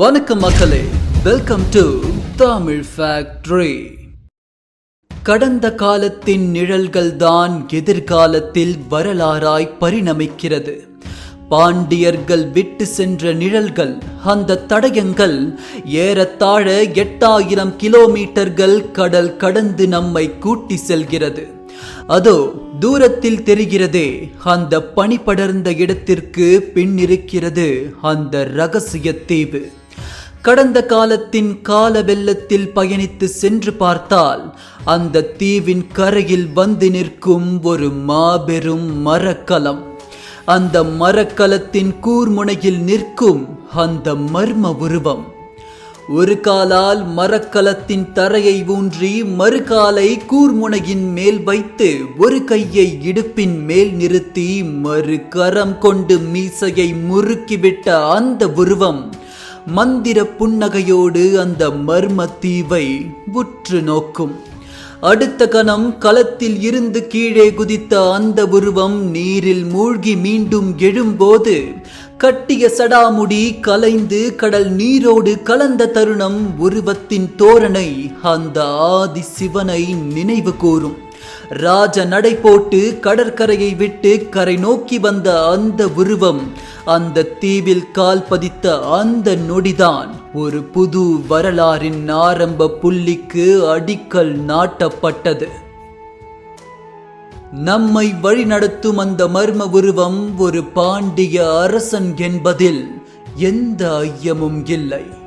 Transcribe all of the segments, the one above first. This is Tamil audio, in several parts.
வணக்கம் மக்களே. வெல்கம் டு தமிழ் ஃபேக்டரி கடந்த காலத்தின் நிழல்கள் தான் எதிர்காலத்தில் வரலாறாய் பரிணமிக்கிறது. பாண்டியர்கள் விட்டு சென்ற நிழல்கள் அந்த தடயங்கள் ஏறத்தாழ எட்டாயிரம் கிலோமீட்டர்கள் கடல் கடந்து நம்மை கூட்டி செல்கிறது. அதோ தூரத்தில் தெரிகிறதே அந்த பனி படர்ந்த இடத்திற்கு பின் இருக்கிறது அந்த ரகசிய தீவு கடந்த காலத்தின் கால வெள்ளத்தில் பயணித்து சென்று பார்த்தால் அந்த தீவின் கரையில் வந்து நிற்கும் ஒரு மாபெரும் மரக்கலம். அந்த மரக்கலத்தின் கூர்முனையில் நிற்கும் அந்த மர்ம உருவம். ஒரு காலால் மரக்கலத்தின் தரையை ஊன்றி மறுகாலை கூர்முனையின் மேல் வைத்து ஒரு கையை இடுப்பின் மேல் நிறுத்தி மறு கரம் கொண்டு மீசையை முறுக்கிவிட்ட அந்த உருவம் மந்திர புன்னகையோடு அந்த மர்ம தீவை உற்று நோக்கும். அடுத்த கணம் களத்தில் இருந்து கீழே குதித்த அந்த உருவம் நீரில் மூழ்கி மீண்டும் எழும்போது கட்டிய சடாமுடி கலைந்து கடல் நீரோடு கலந்த தருணம் உருவத்தின் தோரணை அந்த ஆதி சிவனை நினைவு கூறும். ராஜ நடை போட்டு கடற்கரையை விட்டு கரை நோக்கி வந்த அந்த உருவம் அந்த தீவில் கால் பதித்த அந்த நொடிதான். ஒரு புது வரலாறின் ஆரம்ப புள்ளிக்கு அடிக்கல் நாட்டப்பட்டது. நம்மை வழிநடத்தும் அந்த மர்ம உருவம் ஒரு பாண்டிய அரசன் என்பதில் எந்த ஐயமும் இல்லை.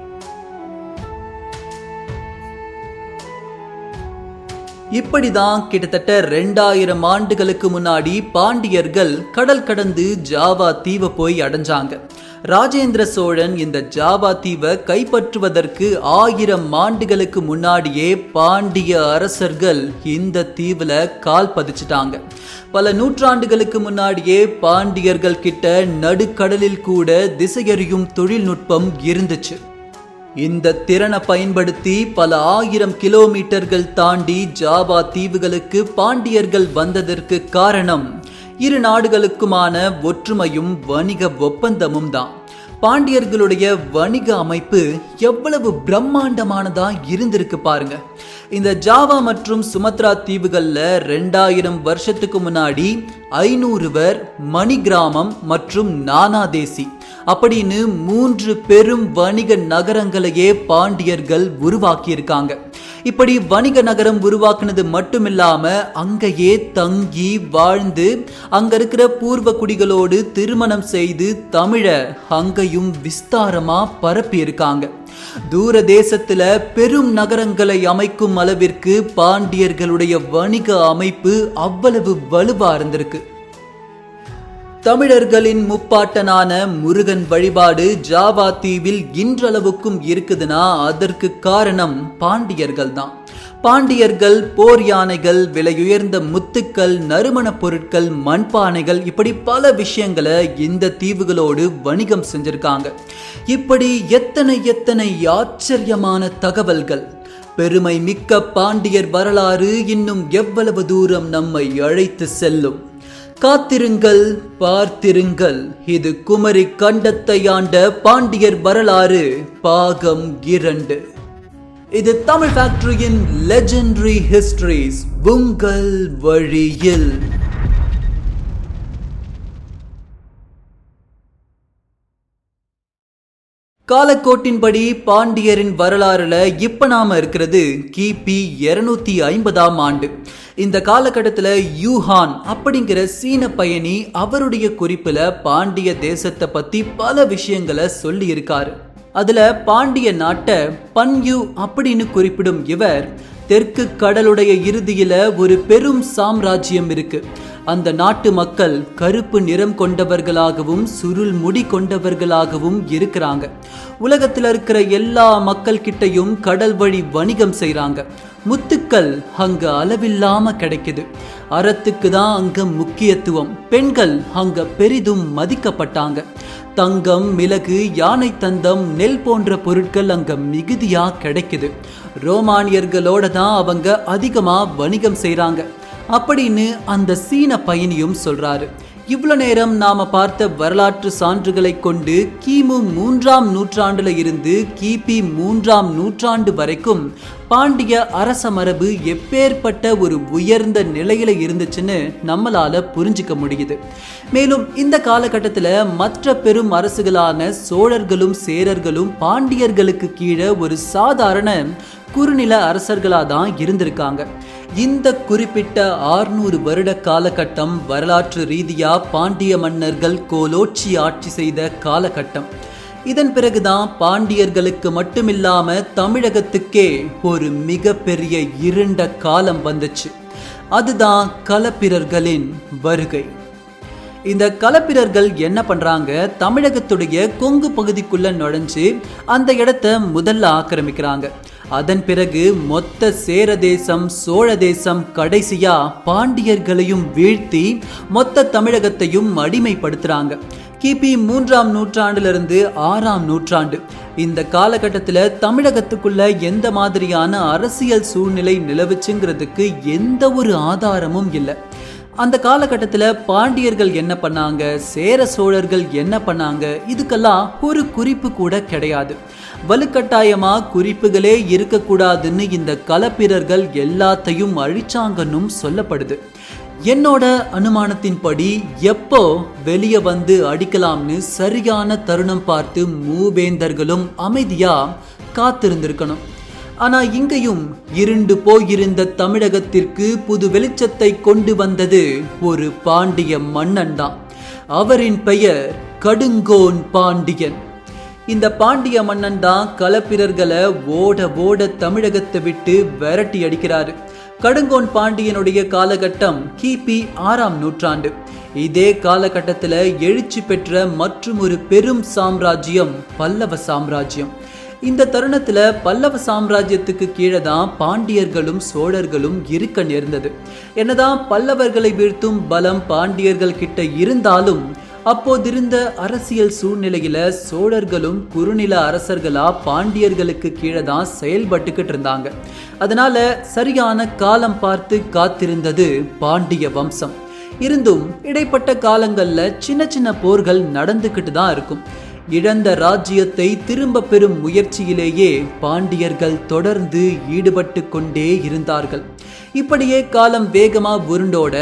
இப்படிதான் கிட்டத்தட்ட ரெண்டாயிரம் ஆண்டுகளுக்கு முன்னாடி பாண்டியர்கள் கடல் கடந்து ஜாவா தீவை போய் அடைஞ்சாங்க. ராஜேந்திர சோழன் இந்த ஜாவா தீவை கைப்பற்றுவதற்கு ஆயிரம் ஆண்டுகளுக்கு முன்னாடியே பாண்டிய அரசர்கள் இந்த தீவுல கால் பதிச்சிட்டாங்க. பல நூற்றாண்டுகளுக்கு முன்னாடியே பாண்டியர்கள் கிட்ட நடுக்கடலில் கூட திசையறியும் தொழில்நுட்பம் இருந்துச்சு. இந்த திறனை பயன்படுத்தி பல ஆயிரம் கிலோமீட்டர்கள் தாண்டி ஜாவா தீவுகளுக்கு பாண்டியர்கள் வந்ததற்கு காரணம் இரு நாடுகளுக்குமான ஒற்றுமையும் வணிக ஒப்பந்தமும் தான். பாண்டியர்களுடைய வணிக அமைப்பு எவ்வளவு பிரம்மாண்டமானதா இருந்திருக்கு பாருங்க. இந்த ஜாவா மற்றும் சுமத்ரா தீவுகளில் ரெண்டாயிரம் வருஷத்துக்கு முன்னாடி ஐநூறுவர் மணி கிராமம் மற்றும் நானாதேசி அப்படின்னு மூன்று பெரும் வணிக நகரங்களையே பாண்டியர்கள் உருவாக்கியிருக்காங்க. இப்படி வணிக நகரம் உருவாக்குனது மட்டுமில்லாம அங்கேயே தங்கி வாழ்ந்து அங்க இருக்கிற பூர்வ குடிகளோடு திருமணம் செய்து தமிழ அங்கேயும் விஸ்தாரமா பரப்பி இருக்காங்க தூர தேசத்துல பெரும் நகரங்களை அமைக்கும் அளவிற்கு பாண்டியர்களுடைய வணிக அமைப்பு அவ்வளவு வலுவா இருந்திருக்கு. தமிழர்களின் முப்பாட்டனான முருகன் வழிபாடு ஜாவா தீவில் இன்றளவுக்கும் இருக்குதுன்னா அதற்கு காரணம் பாண்டியர்கள் தான் பாண்டியர்கள் போர் யானைகள் விலையுயர்ந்த முத்துக்கள் நறுமணப் பொருட்கள் மண்பானைகள் இப்படி பல விஷயங்களை இந்த தீவுகளோடு வணிகம் செஞ்சிருக்காங்க. இப்படி எத்தனை எத்தனை ஆச்சரியமான தகவல்கள். பெருமை மிக்க பாண்டியர் வரலாறு இன்னும் எவ்வளவு தூரம் நம்மை அழைத்து செல்லும். காத்திருங்கள் பார்த்திருங்கள். இது குமரி கண்டத்தை ஆண்ட பாண்டியர் வரலாறு. பாகம் இரண்டு. இது தமிழ் ஃபேக்டரியின் லெஜெண்டரி ஹிஸ்டரிஸ் உங்கள் வழியில். காலக்கோட்டின்படி பாண்டியரின் வரலாறுல இப்ப நாம இருக்கிறது கிபி இருநூத்தி ஐம்பதாம் ஆண்டு. இந்த காலகட்டத்தில் யூஹான் அப்படிங்கிற சீன பயணி அவருடைய குறிப்பில் பாண்டிய தேசத்தை பற்றி பல விஷயங்களை சொல்லியிருக்காரு. அதில் பாண்டிய நாட்டை பன்யூ அப்படின்னு குறிப்பிடும் இவர் தெற்கு கடலுடைய இறுதியில் ஒரு பெரும் சாம்ராஜ்யம் இருக்குது அந்த நாட்டு மக்கள் கருப்பு நிறம் கொண்டவர்களாகவும் சுருள் முடி கொண்டவர்களாகவும் இருக்கிறாங்க. உலகத்தில் இருக்கிற எல்லா மக்கள் கிட்டையும் கடல் வழி வணிகம் செய்கிறாங்க முத்துக்கள் அங்க அளவில்லாம கிடைக்குது. அறத்துக்கு தான் அங்க முக்கியத்துவம். பெண்கள் அங்க பெரிதும் மதிக்கப்பட்டாங்க. தங்கம் மிளகு யானை தந்தம் நெல் போன்ற பொருட்கள் அங்க மிகுதியா கிடைக்குது. ரோமானியர்களோட தான் அவங்க அதிகமா வணிகம் செய்கிறாங்க அப்படின்னு அந்த சீன பயணியும் சொல்றாரு. இவ்வளோ நேரம் நாம பார்த்த வரலாற்று சான்றுகளை கொண்டு கிமு மூன்றாம் நூற்றாண்டுல இருந்து கிபி மூன்றாம் நூற்றாண்டு வரைக்கும் பாண்டிய அரச மரபு எப்பேற்பட்ட ஒரு உயர்ந்த நிலையில இருந்துச்சுன்னு நம்மளால புரிஞ்சுக்க முடியுது. மேலும் இந்த காலகட்டத்தில் மற்ற பெரும் அரசுகளான சோழர்களும் சேரர்களும் பாண்டியர்களுக்கு கீழே ஒரு சாதாரண குறுநில அரசர்களாக தான் இருந்திருக்காங்க. இந்த குறிப்பிட்ட ஆறுநூறு வருட காலகட்டம் வரலாற்று ரீதியா பாண்டிய மன்னர்கள் கோலோச்சி ஆட்சி செய்த காலகட்டம். இதன் பிறகுதான் பாண்டியர்களுக்கு மட்டுமில்லாம தமிழகத்துக்கே ஒரு மிகப்பெரிய இருண்ட காலம் வந்துச்சு. அதுதான் கலப்பிரர்களின் வருகை. இந்த கலப்பிரர்கள் என்ன பண்றாங்க? தமிழகத்துடைய கொங்கு பகுதிக்குள்ள நுழைஞ்சு அந்த இடத்த முதல்ல ஆக்கிரமிக்கிறாங்க. அதன் பிறகு மொத்த சேர தேசம் சோழ தேசம் கடைசியா பாண்டியர்களையும் வீழ்த்தி மொத்த தமிழகத்தையும் அடிமைப்படுத்துறாங்க. கிபி மூன்றாம் நூற்றாண்டிலிருந்து ஆறாம் நூற்றாண்டு. இந்த காலகட்டத்தில் தமிழகத்துக்குள்ள எந்த மாதிரியான அரசியல் சூழ்நிலை நிலவுச்சுங்கிறதுக்கு எந்த ஒரு ஆதாரமும் இல்லை. அந்த காலகட்டத்தில் பாண்டியர்கள் என்ன பண்ணாங்க? சேர சோழர்கள் என்ன பண்ணாங்க? இதுக்கெல்லாம் ஒரு குறிப்பு கூட கிடையாது. வலுக்கட்டாயமா குறிப்புகளே இருக்கக்கூடாதுன்னு இந்த கலப்பிரர்கள் எல்லாத்தையும் அழிச்சாங்கன்னும் சொல்லப்படுது. என்னோட அனுமானத்தின்படி எப்போ வெளியே வந்து அடிக்கலாம்னு சரியான தருணம் பார்த்து மூவேந்தர்களும் அமைதியாக காத்திருந்திருக்கணும். ஆனா இங்கேயும் இருண்டு போயிருந்த தமிழகத்திற்கு புது வெளிச்சத்தை கொண்டு வந்தது ஒரு பாண்டிய மன்னன் தான் அவரின் பெயர் கடுங்கோன் பாண்டியன். இந்த பாண்டிய மன்னன் தான் கலப்பிரர்களை ஓட ஓட தமிழகத்தை விட்டு விரட்டி அடிக்கிறாரு. கடுங்கோன் பாண்டியனுடைய காலகட்டம் கிபி ஆறாம் நூற்றாண்டு. இதே காலகட்டத்தில் எழுச்சி பெற்ற மற்றும் ஒரு பெரும் சாம்ராஜ்யம் பல்லவ சாம்ராஜ்யம். இந்த தருணத்தில் பல்லவ சாம்ராஜ்யத்துக்கு கீழே தான் பாண்டியர்களும் சோழர்களும் இருக்க நேர்ந்தது. என்னதான் பல்லவர்களை வீழ்த்தும் பலம் பாண்டியர்கள் கிட்ட இருந்தாலும் அப்போதிருந்த அரசியல் சூழ்நிலையில சோழர்களும் குறுநில அரசர்களா பாண்டியர்களுக்கு கீழே தான் செயல்பட்டுக்கிட்டு இருந்தாங்க. அதனால சரியான காலம் பார்த்து காத்திருந்தது பாண்டிய வம்சம். இருந்தும் இடைப்பட்ட காலங்களில் சின்ன சின்ன போர்கள் நடந்துக்கிட்டு தான் இருக்கும். இழந்த ராஜ்யத்தை திரும்ப பெறும் முயற்சியிலேயே பாண்டியர்கள் தொடர்ந்து ஈடுபட்டு கொண்டே இருந்தார்கள். இப்படியே காலம் வேகமா உருண்டோட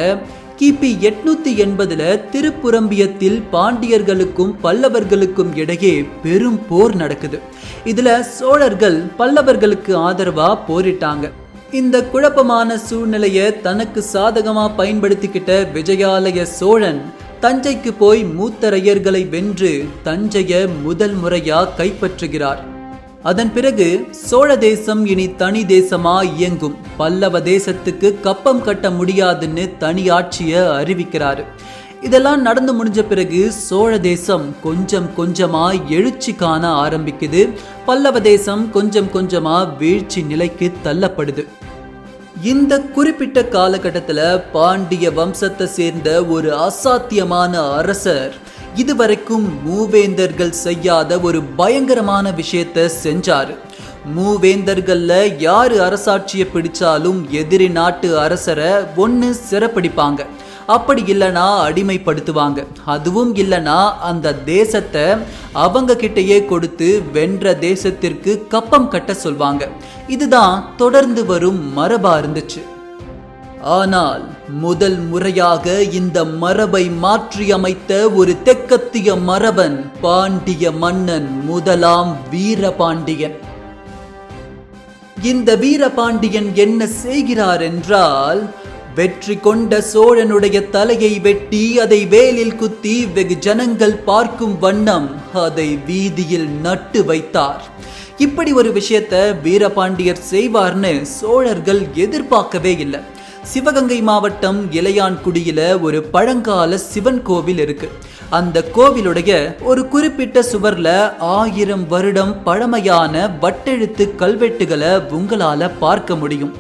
கிபி எட்நூத்தி எண்பதுல திருப்புரம்பியத்தில் பாண்டியர்களுக்கும் பல்லவர்களுக்கும் இடையே பெரும் போர் நடக்குது. இதுல சோழர்கள் பல்லவர்களுக்கு ஆதரவா போரிட்டாங்க. இந்த குழப்பமான சூழ்நிலையை தனக்கு சாதகமா பயன்படுத்திக்கிட்ட விஜயாலய சோழன் தஞ்சைக்கு போய் மூத்தரையர்களை வென்று தஞ்சைய முதல் முறையா கைப்பற்றுகிறார். அதன் பிறகு சோழ தேசம் இனி தனி தேசமா இயங்கும். பல்லவ தேசத்துக்கு கப்பம் கட்ட முடியாதுன்னு தனி ஆட்சிய அறிவிக்கிறாரு. இதெல்லாம் நடந்து முடிஞ்ச பிறகு சோழ தேசம் கொஞ்சம் கொஞ்சமா எழுச்சி காண ஆரம்பிக்குது. பல்லவ தேசம் கொஞ்சம் கொஞ்சமா வீழ்ச்சி நிலைக்கு தள்ளப்படுது. இந்த குறிப்பிட்ட காலகட்டத்தில் பாண்டிய வம்சத்தை சேர்ந்த ஒரு அசாத்தியமான அரசர் இதுவரைக்கும் மூவேந்தர்கள் செய்யாத ஒரு பயங்கரமான விஷயத்தை செஞ்சார். மூவேந்தர்களில் யார் அரசாட்சியை பிடிச்சாலும் எதிரி நாட்டு அரசரை ஒன்று சிறப்பிடிப்பாங்க. அப்படி இல்லைனா அடிமைப்படுத்துவாங்க. அதுவும் இல்லைனா அந்த தேசத்தை அவங்க கிட்டேயே கொடுத்து வென்ற தேசத்திற்கு கப்பம் கட்ட சொல்வாங்க. இதுதான் தொடர்ந்து வரும் மரபா இருந்துச்சு. ஆனால் முதல் முறையாக இந்த மரபை மாற்றியமைத்த ஒரு தெக்கத்திய மரபன் பாண்டிய மன்னன் முதலாம் வீரபாண்டியன். இந்த வீரபாண்டியன் என்ன செய்கிறார் என்றால் வெற்றி கொண்ட சோழனுடைய தலையை வெட்டி அதை வேலில் குத்தி வெகு ஜனங்கள் பார்க்கும் வண்ணம் அதை வீதியில் நட்டு வைத்தார். இப்படி ஒரு விஷயத்த வீரபாண்டியர் செய்வார்னு சோழர்கள் எதிர்பார்க்கவே இல்லை. சிவகங்கை மாவட்டம் இளையான்குடியில் ஒரு பழங்கால சிவன் கோவில் இருக்கு. அந்த கோவிலுடைய ஒரு குறிப்பிட்ட சுவர்ல ஆயிரம் வருடம் பழமையான வட்டெழுத்து கல்வெட்டுகளை உங்களால பார்க்க முடியும்.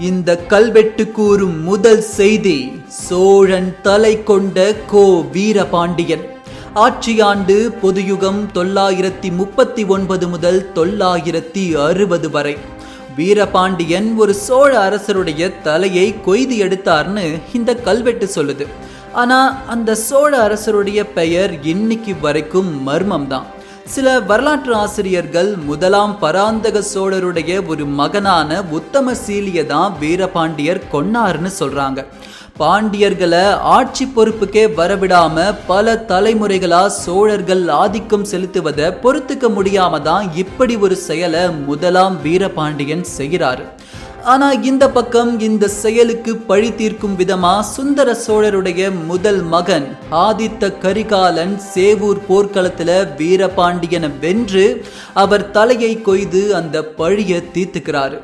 இந்த கல்வெட்டு கூறும் முதல் செய்தி சோழன் தலை கொண்ட கோ வீரபாண்டியன். ஆட்சியாண்டு பொதுயுகம் தொள்ளாயிரத்தி முப்பத்தி ஒன்பது முதல் தொள்ளாயிரத்தி அறுபது வரை. வீரபாண்டியன் ஒரு சோழ அரசருடைய தலையை கொய்து எடுத்தார்னு இந்த கல்வெட்டு சொல்லுது. ஆனால் அந்த சோழ அரசருடைய பெயர் இன்னைக்கு வரைக்கும் மர்மம் தான் சில வரலாற்று ஆசிரியர்கள் முதலாம் பராந்தக சோழருடைய ஒரு மகனான உத்தமசீலியை தான் வீரபாண்டியர் கொன்னார்னு சொல்கிறாங்க பாண்டியர்களை ஆட்சி பொறுப்புக்கே வரவிடாம பல தலைமுறைகளா சோழர்கள் ஆதிக்கம் செலுத்துவதை பொறுத்துக்க முடியாம தான் இப்படி ஒரு செயலை முதலாம் வீரபாண்டியன் செய்கிறாரு. ஆனா இந்த பக்கம் இந்த செயலுக்கு பழி தீர்க்கும் விதமா சுந்தர சோழருடைய முதல் மகன் ஆதித்த கரிகாலன் சேவூர் போர்க்களத்துல வீரபாண்டியனை வென்று அவர் தலையை கொய்து அந்த பழியை தீர்த்துக்கிறாரு.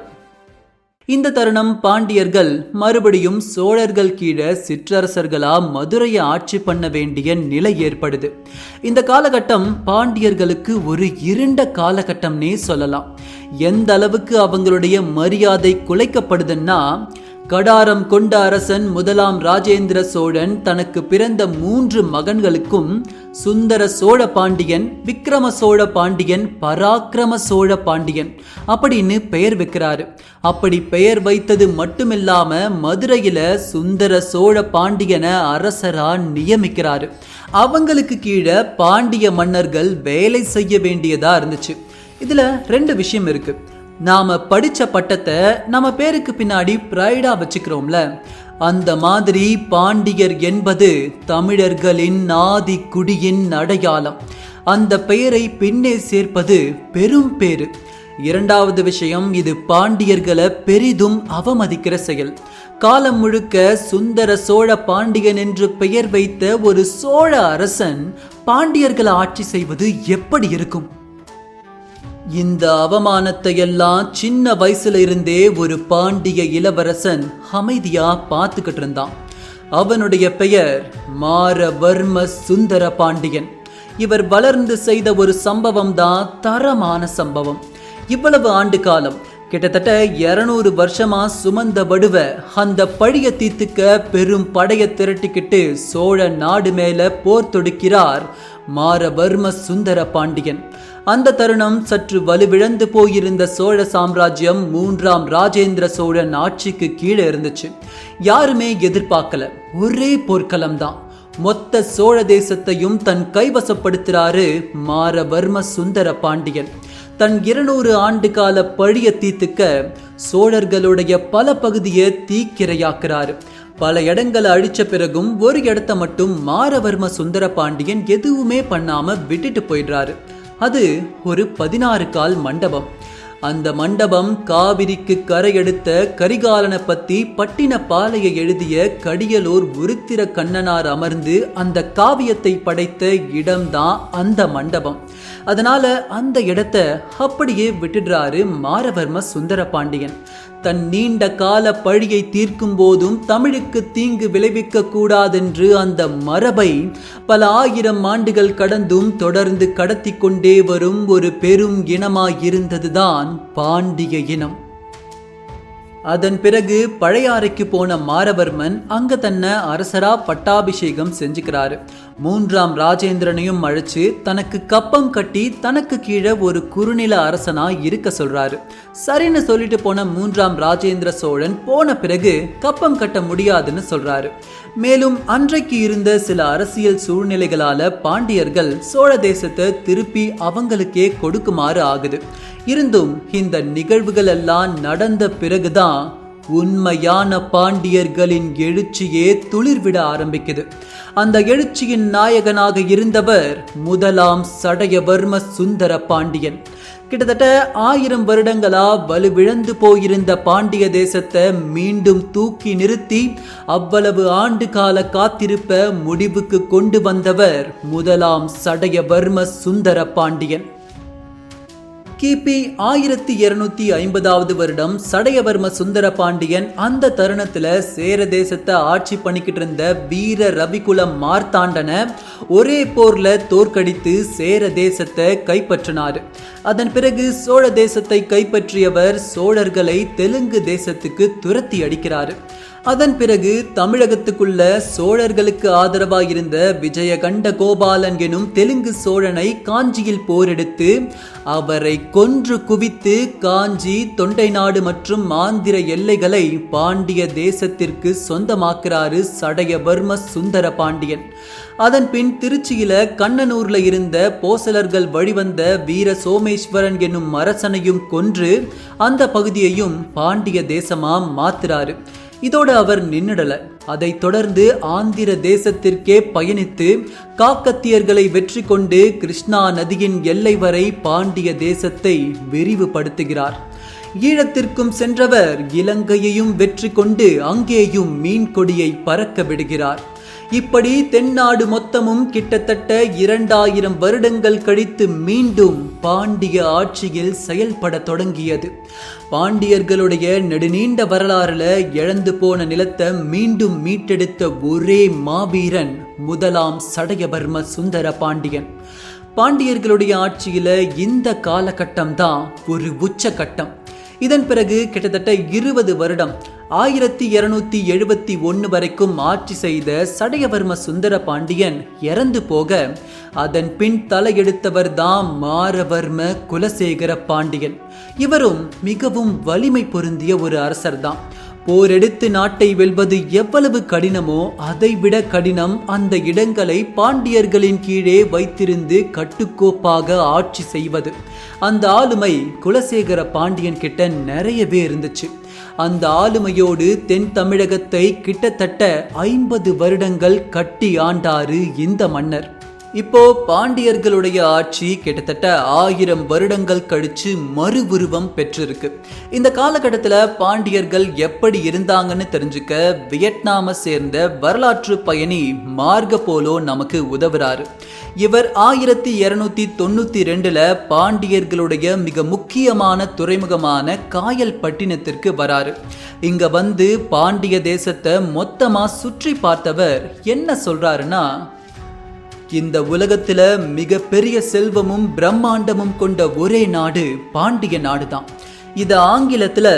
இந்த தருணம் பாண்டியர்கள் மறுபடியும் சோழர்கள் கீழே சிற்றரசர்களா மதுரையை ஆட்சி பண்ண வேண்டிய நிலை ஏற்படுது. இந்த காலகட்டம் பாண்டியர்களுக்கு ஒரு இருண்ட காலகட்டம்னே சொல்லலாம். எந்த அளவுக்கு அவங்களுடைய மரியாதை குலைக்கப்படுதுன்னா கடாரம் கொண்ட அரசன் முதலாம் ராஜேந்திர சோழன் தனக்கு பிறந்த மூன்று மகன்களுக்கும் சுந்தர சோழ பாண்டியன் விக்ரம சோழ பாண்டியன் பராக்கிரம சோழ பாண்டியன் அப்படின்னு பெயர் வைக்கிறாரு. அப்படி பெயர் வைத்தது மட்டுமில்லாம மதுரையில சுந்தர சோழ பாண்டியனை அரசரா நியமிக்கிறாரு. அவங்களுக்கு கீழே பாண்டிய மன்னர்கள் வேலை செய்ய வேண்டியதா இருந்துச்சு. இதுல ரெண்டு விஷயம் இருக்கு. நாம படிச்ச பட்டத்தை நம்ம பேருக்கு பின்னாடி ப்ரைடா வச்சுக்கிறோம்ல. அந்த மாதிரி பாண்டியர் என்பது தமிழர்களின் ஆதி குடியின் அடையாளம். அந்த பெயரை பின்னே சேர்ப்பது பெரும் பேரு இரண்டாவது விஷயம் இது பாண்டியர்களை பெரிதும் அவமதிக்கிற செயல். காலம் முழுக்க சுந்தர சோழ பாண்டியன் என்று பெயர் வைத்த ஒரு சோழ அரசன் பாண்டியர்களை ஆட்சி செய்வது எப்படி இருக்கும்? இந்த அவமானத்தை எல்லாம் சின்ன வயசுல இருந்தே ஒரு பாண்டிய இளவரசன் அமைதியா பார்த்துக்கிட்டு இருந்தான். அவனுடைய பெயர் மாரவர்ம சுந்தர பாண்டியன். இவர் வளர்ந்து செய்த ஒரு சம்பவம் தான் தரமான சம்பவம். இவ்வளவு ஆண்டு காலம் கிட்டத்தட்ட இருநூறு வருஷமா சுமந்த வடுவ அந்த பழிய தீத்துக்க பெரும் படைய திரட்டிக்கிட்டு சோழ நாடு மேல போர் தொடுக்கிறார் மாரவர்ம சுந்தர பாண்டியன். அந்த தருணம் சற்று வலுவிழந்து போயிருந்த சோழ சாம்ராஜ்யம் மூன்றாம் ராஜேந்திர சோழன் ஆட்சிக்கு கீழே இருந்துச்சு. யாருமே எதிர்பார்க்கல. ஒரே போர்க்களம் தான் மொத்த சோழ தேசத்தையும் தன் கைவசப்படுத்துறாரு மாரவர்ம சுந்தர பாண்டியன். தன் இருநூறு ஆண்டு கால பழிய தீத்துக்க சோழர்களுடைய பல பகுதியை தீக்கிரையாக்குறாரு. பல இடங்களை அழிச்ச பிறகும் ஒரு இடத்த மட்டும் மாரவர்ம சுந்தர பாண்டியன் எதுவுமே பண்ணாம விட்டுட்டு போயிடுறாரு. அது ஒரு பதினாறு கால் மண்டபம். அந்த மண்டபம் காவிரிக்கு கரையெடுத்த கரிகாலனை பத்தி பட்டின பாலையை எழுதிய கடியலூர் உருத்திர கண்ணனார் அமர்ந்து அந்த காவியத்தை படைத்த இடம்தான் அந்த மண்டபம். அதனால அந்த இடத்த அப்படியே விட்டுடுறாரு மாரவர்ம சுந்தர பாண்டியன் தன் நீண்ட கால பழியை தீர்க்கும் போதும் தமிழுக்கு தீங்கு விளைவிக்க கூடாதென்று அந்த மரபை பல ஆயிரம் ஆண்டுகள் கடந்தும் தொடர்ந்து கடத்தி கொண்டே வரும் ஒரு பெரும் இனமாயிருந்ததுதான் பாண்டிய இனம். அதன் பிறகு பழையாறைக்கு போன மாரவர்மன் அங்க தன்னை அரசரா பட்டாபிஷேகம் செஞ்சுக்கிறாரு. மூன்றாம் ராஜேந்திரனையும் அழைச்சு தனக்கு கப்பம் கட்டி தனக்கு கீழே ஒரு குறுநில அரசனா இருக்க சொல்றாரு. சரின்னு சொல்லிட்டு போன மூன்றாம் ராஜேந்திர சோழன் போன பிறகு கப்பம் கட்ட முடியாதுன்னு சொல்றாரு. மேலும் அன்றைக்கு இருந்த சில அரசியல் சூழ்நிலைகளால பாண்டியர்கள் சோழ தேசத்தை திருப்பி அவங்களுக்கே கொடுக்குமாறு ஆகுது. இருந்தும் இந்த நிகழ்வுகள் எல்லாம் நடந்த பிறகுதான் உண்மையான பாண்டியர்களின் எழுச்சியே துளிர்விட ஆரம்பிக்குது. அந்த எழுச்சியின் நாயகனாக இருந்தவர் முதலாம் சடையவர்ம சுந்தர பாண்டியன். கிட்டத்தட்ட ஆயிரம் வருடங்களா வலுவிழந்து போயிருந்த பாண்டிய தேசத்தை மீண்டும் தூக்கி நிறுத்தி அவ்வளவு ஆண்டு கால காத்திருப்ப முடிவுக்கு கொண்டு வந்தவர் முதலாம் சடையவர்ம சுந்தர பாண்டியன். கிபி ஆயிரத்தி இருநூத்தி ஐம்பதாவது வருடம் சடையவர்ம சுந்தர பாண்டியன் அந்த தருணத்துல சேர தேசத்தை ஆட்சி பண்ணிக்கிட்டு இருந்த வீர ரவிகுலம் மார்த்தாண்டனை ஒரே போர்ல தோற்கடித்து சேர தேசத்தை கைப்பற்றினார். அதன் பிறகு சோழ தேசத்தை கைப்பற்றியவர் சோழர்களை தெலுங்கு தேசத்துக்கு துரத்தி அடிக்கிறார். அதன் பிறகு தமிழகத்துக்குள்ள சோழர்களுக்கு ஆதரவாயிருந்த விஜயகண்ட கோபாலன் எனும் தெலுங்கு சோழனை காஞ்சியில் போரெடுத்து அவரை கொன்று குவித்து காஞ்சி தொண்டை நாடு மற்றும் ஆந்திர எல்லைகளை பாண்டிய தேசத்திற்கு சொந்தமாக்குறாரு சடையவர்ம சுந்தர பாண்டியன். அதன் பின் திருச்சியில கண்ணனூர்ல இருந்த போசலர்கள் வழிவந்த வீர சோமேஸ்வரன் என்னும் அரசனையும் கொன்று அந்த பகுதியையும் பாண்டிய தேசமா மாத்துறாரு. இதோடு அவர் நின்னுடல. அதைத் தொடர்ந்து ஆந்திர தேசத்திற்கே பயணித்து காக்கத்தியர்களை வெற்றி கொண்டு கிருஷ்ணா நதியின் எல்லை வரை பாண்டிய தேசத்தை விரிவுபடுத்துகிறார். ஈழத்திற்கும் சென்றவர் இலங்கையையும் வெற்றி கொண்டு அங்கேயும் மீன் கொடியை பறக்க விடுகிறார். இப்படி தென்னாடு மொத்தமும் கிட்டத்தட்ட இரண்டாயிரம் வருடங்கள் கழித்து மீண்டும் பாண்டிய ஆட்சியில் செயல்பட தொடங்கியது. பாண்டியர்களுடைய நெடுநீண்ட வரலாறுல இழந்து போன நிலத்தை மீண்டும் மீட்டெடுத்த ஒரே மாவீரன் முதலாம் சடையவர்ம சுந்தர பாண்டியன். பாண்டியர்களுடைய ஆட்சியில இந்த காலகட்டம் தான் ஒரு உச்சகட்டம். இதன் பிறகு கிட்டத்தட்ட இருபது வருடம் ஆயிரத்தி இருநூத்தி எழுபத்தி ஒன்று வரைக்கும் ஆட்சி செய்த சடையவர்ம சுந்தர பாண்டியன் இறந்து போக அதன் பின் தலையெடுத்தவர் தான் மாரவர்ம குலசேகர பாண்டியன். இவரும் மிகவும் வலிமை பொருந்திய ஒரு அரசர் தான். போரெடுத்து நாட்டை வெல்வது எவ்வளவு கடினமோ அதைவிட கடினம் அந்த இடங்களை பாண்டியர்களின் கீழே வைத்திருந்து கட்டுக்கோப்பாக ஆட்சி செய்வது. அந்த ஆளுமை குலசேகர பாண்டியன் கிட்ட நிறையவே இருந்துச்சு. அந்த ஆளுமையோடு தென் தமிழகத்தை கிட்டத்தட்ட ஐம்பது வருடங்கள் கட்டி ஆண்டாரு இந்த மன்னர். இப்போ பாண்டியர்களுடைய ஆட்சி கிட்டத்தட்ட ஆயிரம் வருடங்கள் கழிச்சு மறு உருவம் பெற்றிருக்கு. இந்த காலகட்டத்தில் பாண்டியர்கள் எப்படி இருந்தாங்கன்னு தெரிஞ்சுக்க வியட்நாமை சேர்ந்த வரலாற்று பயணி மார்க போலோ நமக்கு உதவுறாரு. இவர் ஆயிரத்தி இருநூத்தி தொண்ணூத்தி ரெண்டுல பாண்டியர்களுடைய மிக முக்கியமான துறைமுகமான காயல் பட்டினத்திற்கு வராரு. இங்க வந்து பாண்டிய தேசத்தை மொத்தமா சுற்றி பார்த்தவர் என்ன சொல்றாருன்னா இந்த உலகத்துல மிகப்பெரிய செல்வமும் பிரம்மாண்டமும் கொண்ட ஒரே நாடு பாண்டிய நாடு தான் இது ஆங்கிலத்துல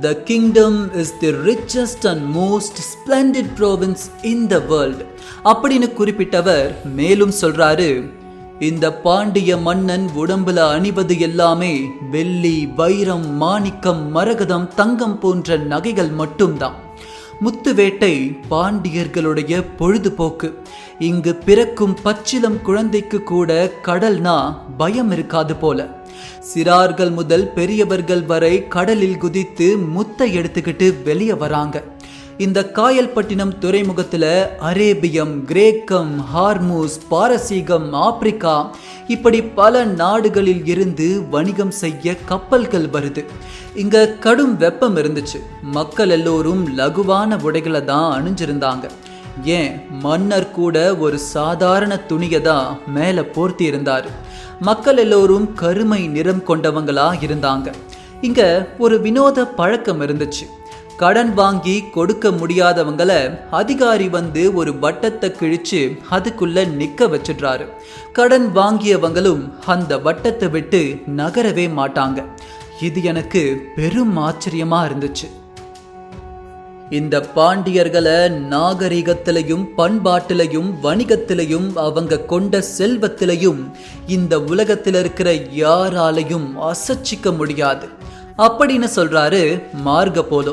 the kingdom is the richest and most splendid province in the world அப்படின்னு குறிப்பிட்டவர் மேலும் சொல்றாரு இந்த பாண்டிய மன்னன் உடம்புல அணிவது எல்லாமே வெள்ளி வைரம் மாணிக்கம் மரகதம் தங்கம் போன்ற நகைகள் மட்டும்தான். முத்து வேட்டை பாண்டியர்களுடைய பொழுதுபோக்கு. இங்கு பிறக்கும் பச்சிலம் குழந்தைக்கு கூட கடல்னா பயம் இருக்காது போல. சிறார்கள் முதல் பெரியவர்கள் வரை கடலில் குதித்து முத்தை எடுத்துக்கிட்டு வெளியே வராங்க. இந்த காயல்பட்டினம் துறைமுகத்தில் அரேபியம் கிரேக்கம் ஹார்மூஸ் பாரசீகம் ஆப்பிரிக்கா இப்படி பல நாடுகளில் இருந்து வணிகம் செய்ய கப்பல்கள் வருது. இங்க கடும் வெப்பம் இருந்துச்சு. மக்கள் எல்லோரும் லகுவான உடைகளை தான் அணிஞ்சிருந்தாங்க. ஏன்? மன்னர் கூட ஒரு சாதாரண துணியை தான் மேலே போர்த்தி இருந்தார். மக்கள் எல்லோரும் கருமை நிறம் கொண்டவங்களா இருந்தாங்க. இங்க ஒரு வினோத பழக்கம் இருந்துச்சு. கடன் வாங்கி கொடுக்க முடியாதவங்கள அதிகாரி வந்து ஒரு வட்டத்தை கிழிச்சு அதுக்குள்ள நிக்க வச்சிடுறாரு. கடன் வாங்கியவங்களும் அந்த வட்டத்தை விட்டு நகரவே மாட்டாங்க. இது எனக்கு பெரும் ஆச்சரியமா இருந்துச்சு. இந்த பாண்டியர்களை நாகரிகத்திலையும் பண்பாட்டிலையும் வணிகத்திலையும் அவங்க கொண்ட செல்வத்திலையும் இந்த உலகத்தில் இருக்கிற யாராலையும் அசச்சிக்க முடியாது. அப்படின்னு சொல்றாரு மார்க போலோ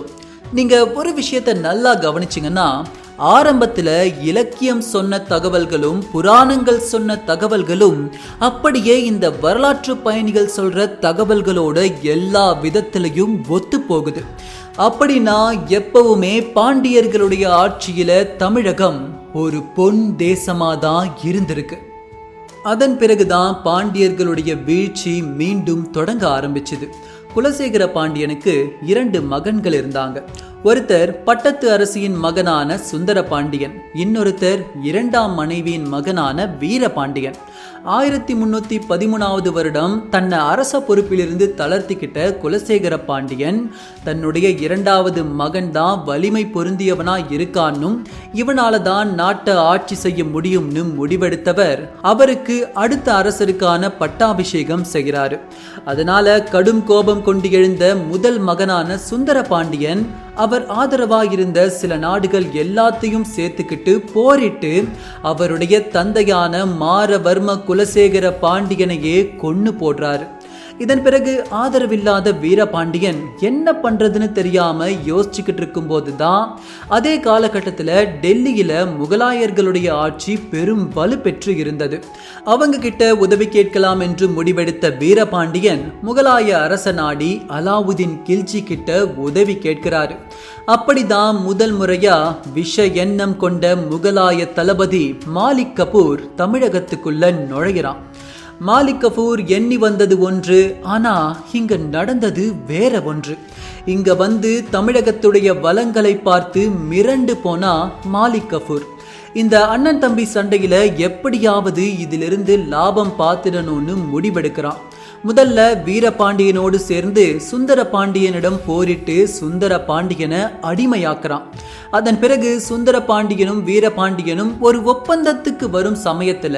நீங்கள் ஒரு விஷயத்த நல்லா கவனிச்சிங்கன்னா ஆரம்பத்தில் இலக்கியம் சொன்ன தகவல்களும் புராணங்கள் சொன்ன தகவல்களும் அப்படியே இந்த வரலாற்று பயணிகள் சொல்கிற தகவல்களோட எல்லா விதத்திலையும் ஒத்து போகுது. அப்படின்னா எப்பவுமே பாண்டியர்களுடைய ஆட்சியில் தமிழகம் ஒரு பொன் தேசமாக தான் இருந்திருக்கு. அதன் பிறகுதான் பாண்டியர்களுடைய வீழ்ச்சி மீண்டும் தொடங்க ஆரம்பிச்சது. குலசேகர பாண்டியனுக்கு இரண்டு மகன்கள் இருந்தாங்க. ஒருத்தர் பட்டத்து அரசியின் மகனான சுந்தர பாண்டியன் இன்னொருத்தர் இரண்டாம் மனைவியின் மகனான வீரபாண்டியன். ஆயிரத்தி முன்னூத்தி பதிமூணாவது வருடம் தன்னை அரச பொறுப்பிலிருந்து தளர்த்திக்கிட்ட குலசேகர பாண்டியன் தன்னுடைய இரண்டாவது மகன் தான் வலிமை பொருந்தியவனா இருக்கான்னும் இவனால தான் நாட்டை ஆட்சி செய்ய முடியும்னு முடிவெடுத்தவர். அவருக்கு அடுத்த அரசருக்கான பட்டாபிஷேகம் செய்கிறாரு. அதனால கடும் கோபம் கொண்டு எழுந்த முதல் மகனான சுந்தர பாண்டியன் அவர் ஆதரவாயிருந்த சில நாடுகள் எல்லாத்தையும் சேர்த்துக்கிட்டு போரிட்டு அவருடைய தந்தையான மாரவர்ம குலசேகர பாண்டியனையே கொன்னு போடுறாரு. இதன் பிறகு ஆதரவில்லாத வீரபாண்டியன் என்ன பண்றதுன்னு தெரியாம யோசிச்சுக்கிட்டு இருக்கும் போதுதான் அதே காலகட்டத்தில் டெல்லியில முகலாயர்களுடைய ஆட்சி பெரும் வலு பெற்று இருந்தது. அவங்க கிட்ட உதவி கேட்கலாம் என்று முடிவெடுத்த வீரபாண்டியன் முகலாய அரச நாடி அலாவுதீன் கில்ஜி கிட்ட உதவி கேட்கிறாரு. அப்படிதான் முதல் முறையா விஷ எண்ணம் கொண்ட முகலாய தளபதி மாலிக் கபூர் தமிழகத்துக்குள்ள நுழைகிறான் மாலிக் கபூர் எண்ணி வந்தது ஒன்று ஆனா இங்க நடந்தது வேற ஒன்று. இங்க வந்து தமிழகத்துடைய வளங்களை பார்த்து மிரண்டு போனா மாலிக் கபூர். இந்த அண்ணன் தம்பி சண்டையில எப்படியாவது இதிலிருந்து லாபம் பார்த்துடணும்னு முடிவெடுக்கிறான். முதல்ல வீரபாண்டியனோடு சேர்ந்து சுந்தர பாண்டியனிடம் போரிட்டு சுந்தர பாண்டியனை அடிமையாக்குறான். அதன் பிறகு சுந்தர பாண்டியனும் வீரபாண்டியனும் ஒரு ஒப்பந்தத்துக்கு வரும் சமயத்துல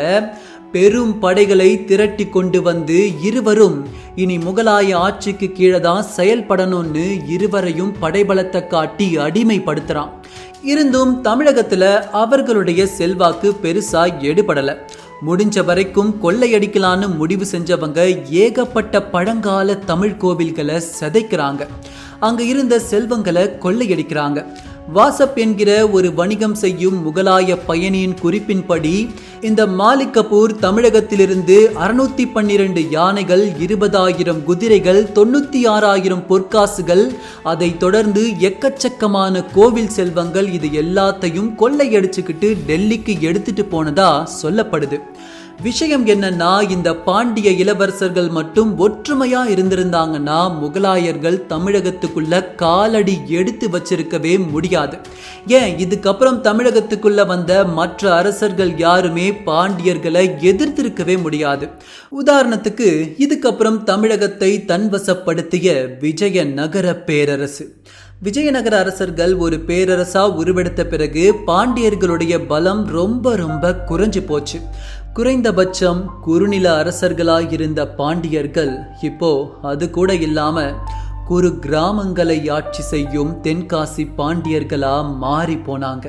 பெரும் படைகளை திரட்டி கொண்டு வந்து இருவரும் இனி முகலாய ஆட்சிக்கு கீழே தான் செயல்படணும்னு இருவரையும் படைபலத்தை காட்டி அடிமைப்படுத்துறான். இருந்தும் தமிழகத்துல அவர்களுடைய செல்வாக்கு பெருசா எடுபடல. முடிஞ்ச வரைக்கும் கொள்ளையடிக்கலான்னு முடிவு செஞ்சவங்க ஏகப்பட்ட பழங்கால தமிழ் கோவில்களை சிதைக்கிறாங்க. அங்க இருந்த செல்வங்களை கொள்ளையடிக்கிறாங்க. வாசப் என்கிற ஒரு வணிகம் செய்யும் முகலாய பயணியின் குறிப்பின்படி இந்த மாலிக் கபூர் தமிழகத்திலிருந்து அறுநூத்தி பன்னிரண்டு யானைகள் இருபதாயிரம் குதிரைகள் தொண்ணூத்தி ஆறாயிரம் பொற்காசுகள் அதை தொடர்ந்து எக்கச்சக்கமான கோவில் செல்வங்கள் இது எல்லாத்தையும் கொள்ளையடிச்சுக்கிட்டு டெல்லிக்கு எடுத்துட்டு போனதா சொல்லப்படுது. விஷயம் என்னன்னா இந்த பாண்டிய இளவரசர்கள் மட்டும் ஒற்றுமையா இருந்திருந்தாங்கன்னா முகலாயர்கள் தமிழகத்துக்குள்ள காலடி எடுத்து வச்சிருக்கவே முடியாது. ஏன்? இதுக்கப்புறம் தமிழகத்துக்குள்ள வந்த மற்ற அரசர்கள் யாருமே பாண்டியர்களை எதிர்த்திருக்கவே முடியாது. உதாரணத்துக்கு இதுக்கப்புறம் தமிழகத்தை தன்வசப்படுத்திய விஜய நகர பேரரசு. விஜயநகர அரசர்கள் ஒரு பேரரசா உருவெடுத்த பிறகு பாண்டியர்களுடைய பலம் ரொம்ப ரொம்ப குறைஞ்சு போச்சு. குறைந்தபட்சம் குறுநில அரசர்களாயிருந்த பாண்டியர்கள் இப்போ அது கூட இல்லாம குறு கிராமங்களை ஆட்சி செய்யும் தென்காசி பாண்டியர்களா மாறி போனாங்க.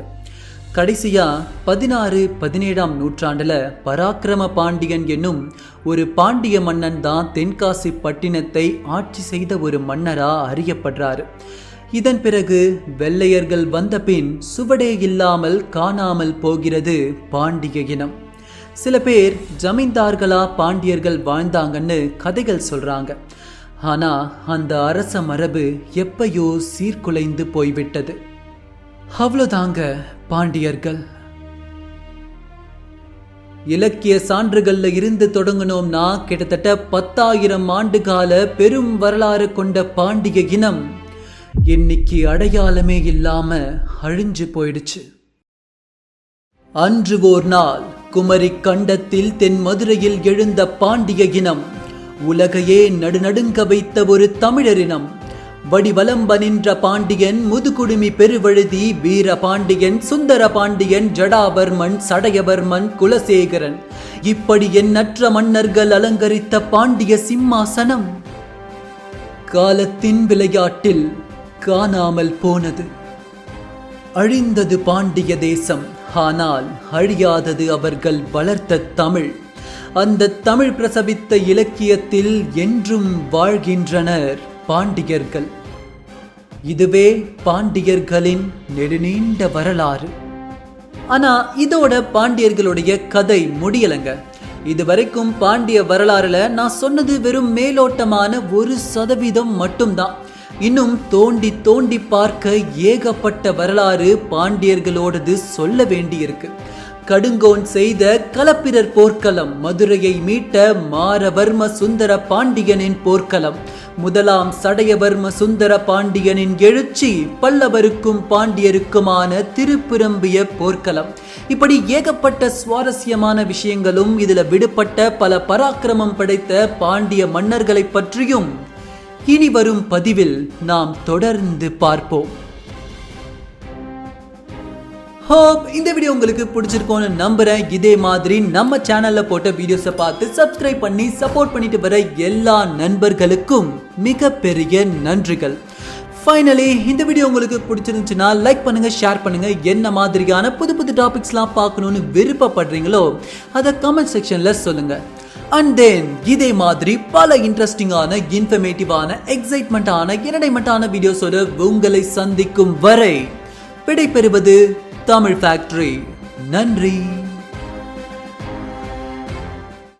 கடைசியா பதினாறு பதினேழாம் நூற்றாண்டுல பராக்கிரம பாண்டியன் என்னும் ஒரு பாண்டிய மன்னன் தான் தென்காசி பட்டினத்தை ஆட்சி செய்த ஒரு மன்னரா அறியப்படுறாரு. இதன் பிறகு வெள்ளையர்கள் வந்த பின் சுவடே இல்லாமல் காணாமல் போகிறது பாண்டிய இனம். சில பேர் ஜமீன்தார்களா பாண்டியர்கள் வாழ்ந்தாங்கன்னு கதைகள் சொல்றாங்க. ஆனா அந்த அரச மரபு எப்பயோ சீர்குலைந்து போய்விட்டது. அவ்வளோதாங்க பாண்டியர்கள். இலக்கிய சான்றுகள்ல இருந்து தொடங்கினோம்னா கிட்டத்தட்ட பத்தாயிரம் ஆண்டு கால பெரும் வரலாறு கொண்ட பாண்டிய இனம் இன்னைக்கு அடையாளமே இல்லாம அழிஞ்சு போயிடுச்சு. அன்று ஓர் நாள் குமரி கண்டத்தில் தென் மதுரையில் எழுந்த பாண்டிய இனம். உலகையே நடுநடுங்க வைத்த ஒரு தமிழரினம். வடிவலம்ப நின்ற பாண்டியன் முதுகுடுமி பெருவழுதி வீர பாண்டியன் சுந்தர பாண்டியன் ஜடாவர்மன் சடையவர்மன் குலசேகரன். இப்படி எண்ணற்ற மன்னர்கள் அலங்கரித்த பாண்டிய சிம்மாசனம். காலத்தின் விளையாட்டில் காணாமல் போனது. அழிந்தது பாண்டிய தேசம். ஆனால் அழியாதது அவர்கள் வளர்த்த தமிழ். அந்த தமிழ் பிரசவித்த இலக்கியத்தில் என்றும் வாழ்கின்றனர் பாண்டியர்கள். இதுவே பாண்டியர்களின் நெடுநீண்ட வரலாறு. ஆனா இதோட பாண்டியர்களுடைய கதை முடியலைங்க. இதுவரைக்கும் பாண்டிய வரலாறுல நான் சொன்னது வெறும் மேலோட்டமான ஒரு சதவீதம் மட்டும்தான். இன்னும் தோண்டி தோண்டி பார்க்க ஏகப்பட்ட வரலாறு பாண்டியர்களோடது சொல்ல வேண்டியிருக்கு. கடுங்கோன் செய்த கலப்பிரர் போர்க்களம் மதுரையை மீட்ட மாரவர்ம சுந்தர பாண்டியனின் போர்க்களம் முதலாம் சடையவர்ம சுந்தர பாண்டியனின் எழுச்சி பல்லவருக்கும் பாண்டியருக்குமான திருப்பிரம்பிய போர்க்களம். இப்படி ஏகப்பட்ட சுவாரஸ்யமான விஷயங்களும் இதுல விடுபட்ட பல பராக்கிரமம் படைத்த பாண்டிய மன்னர்களை பற்றியும் இனி வரும் பதிவில் நாம் தொடர்ந்து பார்ப்போம். ஹோப் இந்த வீடியோ உங்களுக்கு பிடிச்சிருக்கோன்னு நம்புறேன். இதே மாதிரி நம்ம சேனல்ல போட்ட வீடியோஸை பார்த்து சப்ஸ்கிரைப் பண்ணி சப்போர்ட் பண்ணிட்டு வர எல்லா நண்பர்களுக்கும் மிகப்பெரிய நன்றிகள். ஃபைனலி இந்த வீடியோ உங்களுக்கு பிடிச்சிருந்துச்சுன்னா லைக் பண்ணுங்க ஷேர் பண்ணுங்க. என்ன மாதிரியான புது புது டாபிக்ஸ்லாம் பார்க்கணும்னு விருப்பப்படுறீங்களோ அதை கமெண்ட் செக்ஷன்ல சொல்லுங்கள் அண்ட் தென் இதே மாதிரி பல இன்ட்ரெஸ்டிங்கான இன்ஃபர்மேட்டிவான எக்ஸைட்மெண்ட்டான என்டர்டைன்மெண்ட்டான வீடியோஸோட உங்களை சந்திக்கும் வரை விடைபெறுவது தமிழ் ஃபேக்டரி நன்றி.